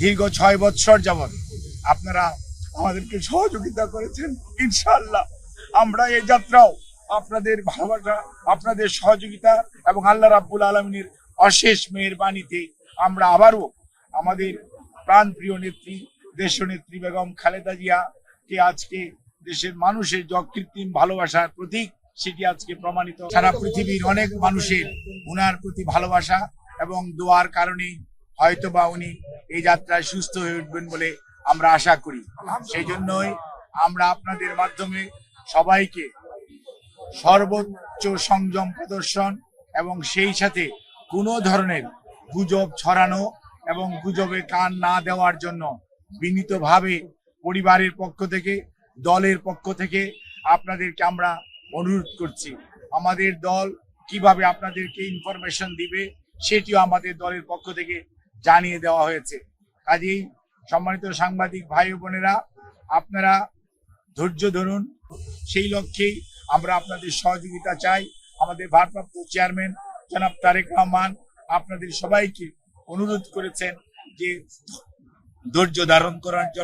দীর্ঘ ছয় বৎসর যাবৎ আপনারা আমাদেরকে সহযোগিতা করেছেন, ইনশাআল্লাহ। আমরা এই যাত্রাও আপনাদের ভালোবাসা, আপনাদের সহযোগিতা এবং আল্লাহ রাব্বুল আলমিনের অশেষ মেহেরবানিতে আমরা আবারও আমাদের প্রাণপ্রিয় নেত্রী, দেশনেত্রী বেগম খালেদা জিয়া কে আজকে দেশের মানুষের যে কৃত্রিম ভালোবাসার প্রতীক, সেটি আজকে প্রমাণিত। সারা পৃথিবীর অনেক মানুষের উনার প্রতি ভালোবাসা এবং দোয়ার কারণে হয়তোবা উনি এই যাত্রায় সুস্থ হয়ে উঠবেন বলে আমরা আশা করি। সেই জন্যই আমরা আপনাদের মাধ্যমে সবাইকে সর্বোচ্চ সংযম প্রদর্শন এবং সেই সাথে কোনো ধরনের গুজব ছড়ানো এবং গুজবে কান না দেওয়ার জন্য বিনীতভাবে পরিবারের পক্ষ থেকে, দলের পক্ষ থেকে আপনাদেরকে আমরা অনুরোধ করছি। আমাদের দল কীভাবে আপনাদেরকে ইনফরমেশন দিবে, সেটিও আমাদের দলের পক্ষ থেকে জানিয়ে দেওয়া হয়েছে। কাজেই সম্মানিত সাংবাদিক ভাই বোনেরা, আপনারা ধৈর্য ধরুন। সেই লক্ষ্যেই আমরা আপনাদের সহযোগিতা চাই। আমাদের ভারপ্রাপ্ত চেয়ারম্যান জনাব তারেক রহমান আপনাদের সবাইকে অনুরোধ করেছেন যে ধৈর্য ধারণ করার জন্য